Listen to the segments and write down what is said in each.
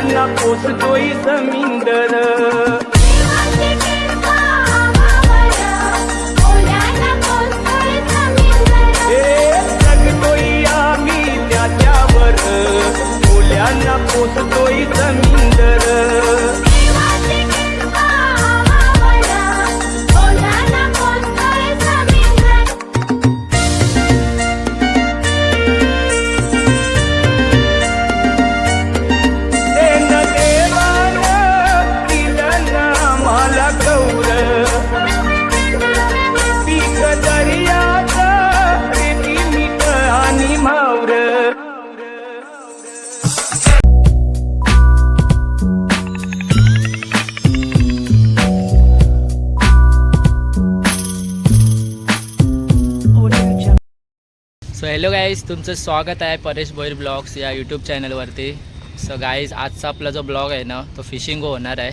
त्यांना पोसतोय समिंदर. हे जगतोय आम्ही त्याच्यावर. मुलांना पोसतोय समिंदर. हॅलो गाईज तुमचं स्वागत आहे परेश भोईर ब्लॉग्स या यूट्यूब चॅनलवरती सो गाईज आजचा आपला जो ब्लॉग आहे ना तो फिशिंग होणार आहे.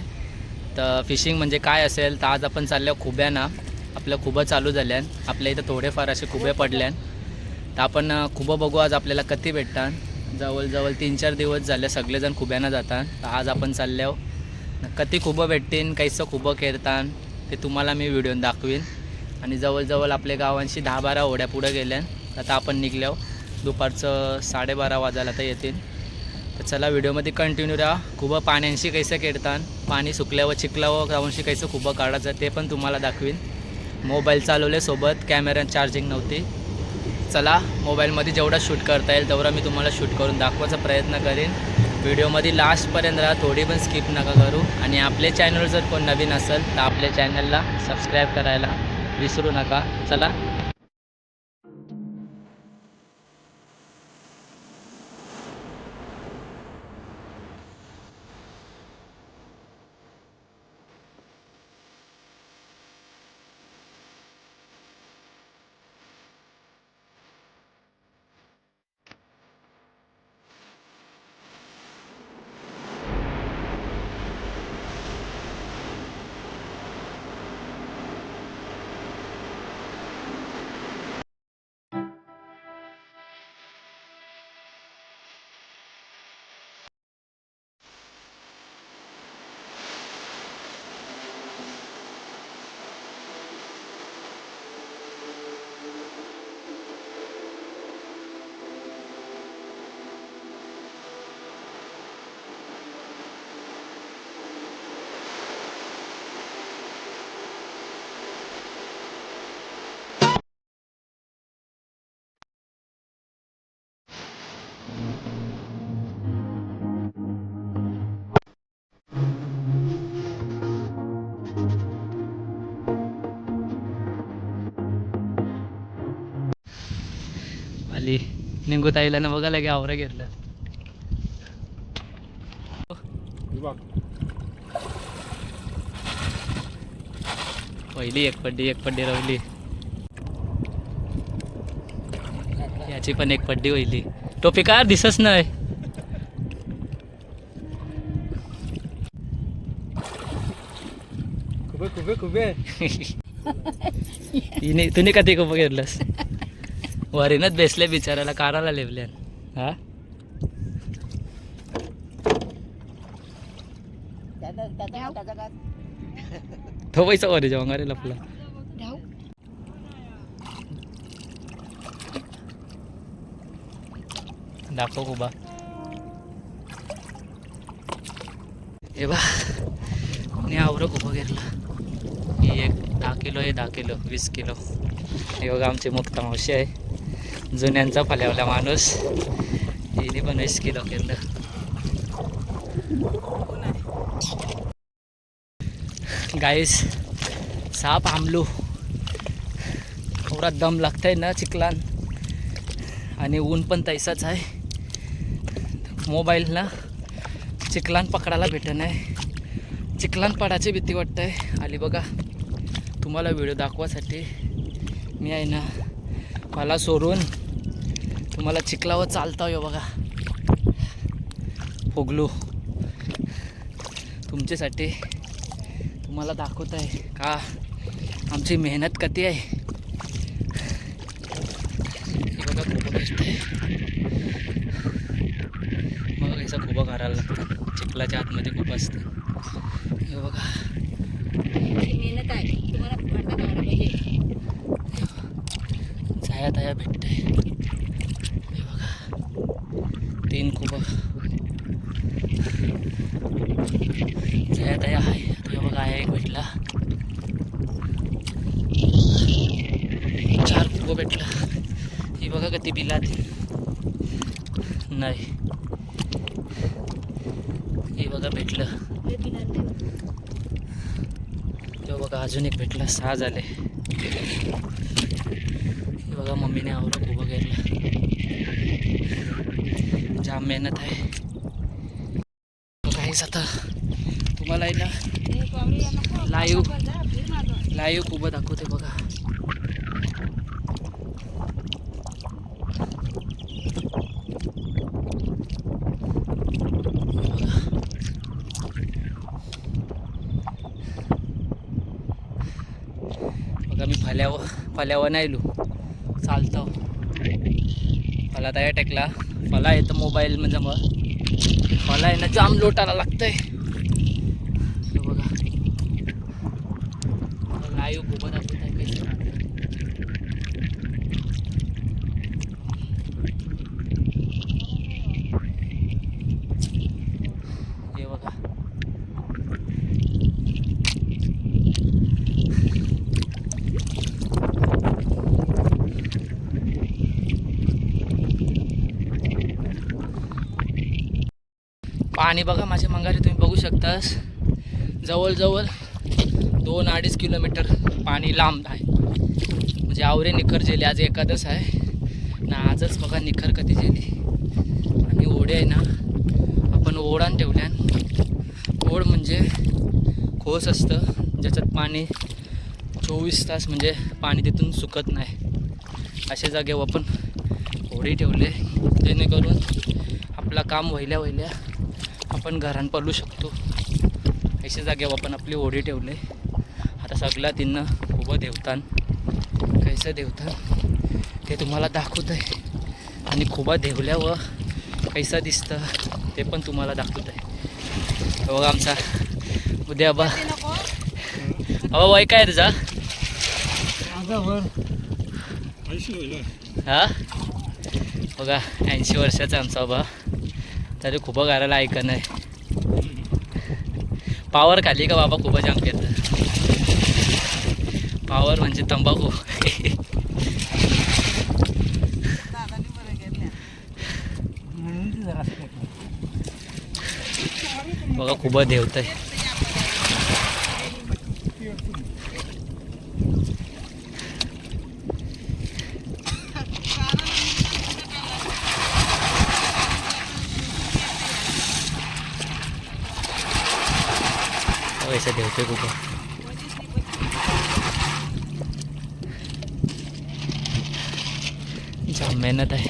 तर फिशिंग म्हणजे काय असेल तर आज आपण चाललो खुब्याना. आपल्या खुबं चालू झाल्यान. आपल्या इथं थोडेफार असे खुबे पडल्यान. तर आपण खुबं बघू आज आपल्याला कधी भेटतात. जवळजवळ तीन चार दिवस झाले सगळेजण खुब्यानं जातात. तर आज आपण चाललो कधी खुबं भेटतीन कैसं खुबं खेळतान ते तुम्हाला मी व्हिडिओन दाखवीन. आणि जवळजवळ आपल्या गावांशी दहा बारा होड्या पुढं गेल्यान आता आपण निघल्याव दुपारचं साडेबारा वाजायला तर येतील. तर चला व्हिडिओमध्ये कंटिन्यू राहा. खूप पाण्यांशी कैसे खेळतात पाणी सुकल्यावर चिखलावर जाऊनशी कैसं खूप काढायचं ते पण तुम्हाला दाखवीन. मोबाईल चालवले सोबत कॅमेरा चार्जिंग नव्हती. चला मोबाईलमध्ये जेवढा शूट करता येईल तेवढा मी तुम्हाला शूट करून दाखवायचा प्रयत्न करेन. व्हिडिओमध्ये लास्टपर्यंत राहा थोडी पण स्किप नका करू. आणि आपले चॅनल जर कोण नवीन असेल तर आपल्या चॅनलला सबस्क्राईब करायला विसरू नका. चला आली निघू ताईला ना बघायला की आवरा घेतलं पहिली एक पड्डी एक पड्डी रवली याची पण एक पड्डी होईली टोपी काय दिसच नाही तुम्ही कधी खूप घेतलंस वरीनच बेसले बिचारायला काराला लेवल्यान हा? तो पैसा वरी जेव्हा अरे लपला दाखव कुबा हे बा मी आवरं कुबा घेतला ही एक दहा किलो आहे दहा किलो वीस किलो. हे बघा आमची मुक्ता मावशी आहे. जुन्यांचा फल्यावला माणूस. तिने पण वीस केलं केलं. गाईस साप आमलू. एवढा दम लागतंय ना चिखलान. आणि ऊन पण तैसाच आहे. मोबाईलला चिखलान पकडायला भेटत नाही चिखलान पडायची भीती वाटते आली बघा. तुम्हाला व्हिडिओ दाखवासाठी मी आहे ना मला सोडून तुम्हाला चिखलावर चालता येऊ बघा. फुगलू. तुमच्यासाठी तुम्हाला दाखवत आहे का? आमची मेहनत कधी आहे? बघा खूप कष्ट आहे मग कसं खूप करायला लागतं. चिखलाच्या आतमध्ये खूप असतं. हे बघा मेहनत आहे तुम्हाला वाटतं काढा पाहिजे जाया ताया भेटते हे बघा. तीन खूप जया दया आहे हे बघा आहे एक भेटला. चार खूप भेटला. ही बघा कधी बिलात. नाही. हे बघा भेटलं. हे तेव्हा बघा अजून एक भेटला. सहा झाले. हे बघा मम्मीने आवडं उभं घेतलं जाम मेहनत आहे काहीच आता तुम्हाला आहे ना हे पावरी यांना खाऊ. लाईव्ह आपण जा, फिर मागं. लाईव्ह उभं दाखवते बघा बघा मी फल्यावर फल्यावर नाही आलो चालतं. मला तयार टेकला मला येतं मोबाईल म्हणजे मग. मला आहे ना जाम लोटाला लागतंय. बघा. लाईव्ह उभं दाखवत आहे हे बघा. पाणी बघा माझ्या मंगारी तुम्ही बघू शकतास. जवळजवळ दोन अडीच किलोमीटर पाणी लांब आहे. म्हणजे आवरे निखर जेली आज एकादस आहे. ना आजच बघा निखर कधी जेली. आणि ओढे आहे ना आपण ओढान ठेवल्यान. ओढ म्हणजे खोस असतं ज्याच्यात पाणी चोवीस तास म्हणजे पाणी तिथून सुकत नाही. अशा जागेवर आपण होडी ठेवले. जेणेकरून आपलं काम वहिल्या वहिल्या आपण घरान पडू शकतो. अशा जागेवर आपण आपली ओढी ठेवले. आता सगळा तिनं उभं देवतान कैसं देवतान ते तुम्हाला दाखवत आहे आणि खुबा देवल्यावर कैसा दिसतं ते पण तुम्हाला दाखवत आहे बघा आमचा उद्या बा ते अबा वय काय तुझा? हा? बघा ऐंशी वर्षाचा आमचा बाबा तरी खूप घराला ऐका नाही पावर खाली का बाबा खूप जाम घेत पावर म्हणजे तंबाखू. बघा खूप देवत आहे वैसा देवतोय जाम मेहनत आहे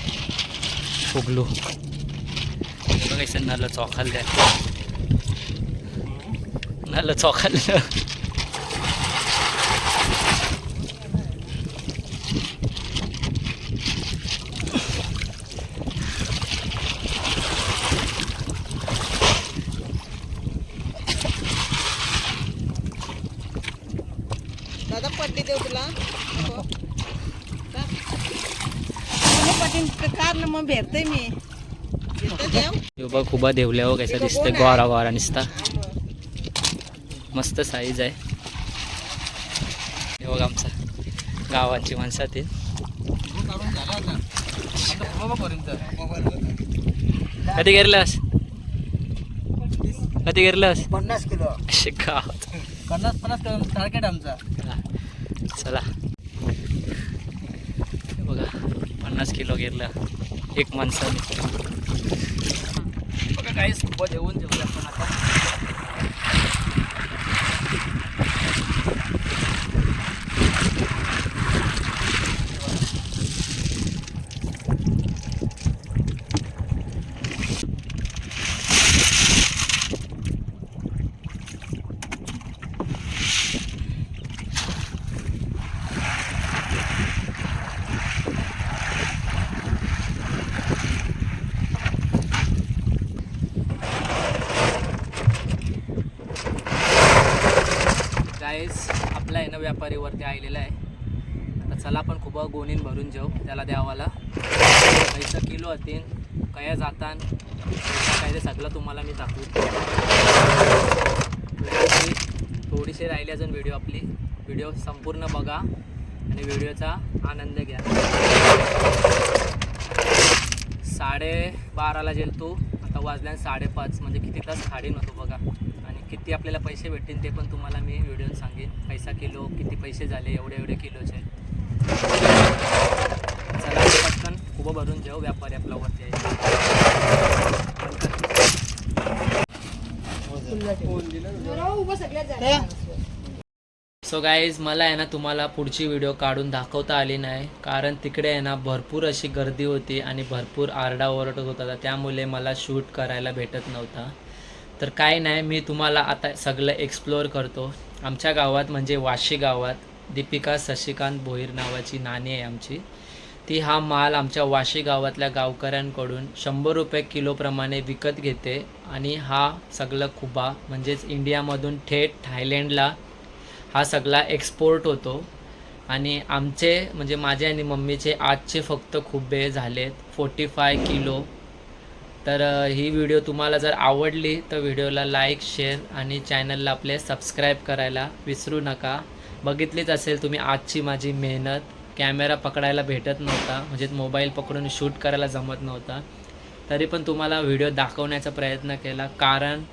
फुगलो बघायचं नाला चौखाल द्या नाला चौखाल दादा पट्टी देऊ तुला. पट्टी कार ना मग भेटते मी. बघ खूप देवल्यावर कैसा दिसतंय. गोरा गोरा निसता. मस्त साईज आहे. हे बघ आमचा गावाची माणसातील कधी गेरलास कधी गेरलास पन्नास किलो. गावात. पन्नास पन्नास किलो टार्गेट आमचा. चला. बघा पन्नास किलो गेरला एक माणसाने. बघा काहीच खूप देऊन जेवलं आपण आता. गाईस आपला आहे ना व्यापारीवरती आलेला आहे. आता चला आपण खूप गोणीन भरून जाऊ त्याला द्यावाला. पैसा किलो होतीन कया जातान काय ते सगळं तुम्हाला मी दाखवू. थोडीशी राहिली अजून व्हिडिओ आपली. व्हिडिओ संपूर्ण बघा आणि व्हिडिओचा आनंद घ्या. साडे बाराला जेल तू. आता वाजल्या साडेपाच म्हणजे किती तास खाडीन होतो बघा. किती आपल्याला पैसे भेटतील ते पण तुम्हाला मी व्हिडिओ सांगेन. पैसा किलो किती पैसे झाले एवढे एवढे किलोचे. चला पटकन उभं भरून जाऊ व्यापारी आपला वरती आहे. सो गाईज मला आहे ना तुम्हाला पुढची व्हिडिओ काढून दाखवता आली नाही. कारण तिकडे आहे ना भरपूर अशी गर्दी होती आणि भरपूर आरडाओरड होत होता. त्यामुळे मला शूट करायला भेटत नव्हता. तर काय नाही मी तुम्हाला आता सगळं एक्सप्लोअर करतो. आमच्या गावात म्हणजे वाशी गावात दीपिका शशिकांत भोईर नावाची नाणी आहे आमची. ती हा माल आमच्या वाशी गावातल्या गावकऱ्यांकडून शंभर रुपये किलोप्रमाणे विकत घेते आणि हा सगळं खुबा म्हणजेच इंडियामधून थेट थायलंडला हा सगळा एक्सपोर्ट होतो. आणि आमचे म्हणजे माझे आणि मम्मीचे आजचे फक्त खुबे झालेत. फोर्टी फाय किलो तर ही व्हिडिओ तुम्हाला जर आवडली तर व्हिडिओला लाईक शेअर आणि चॅनलला आपले सबस्क्राईब करायला विसरू नका. बघितलीच असेल तुम्ही आजची माझी मेहनत. कॅमेरा पकडायला भेटत नव्हता म्हणजे मोबाईल पकडून शूट करायला जमत नव्हता. तरी पण तुम्हाला व्हिडिओ दाखवण्याचा प्रयत्न केला कारण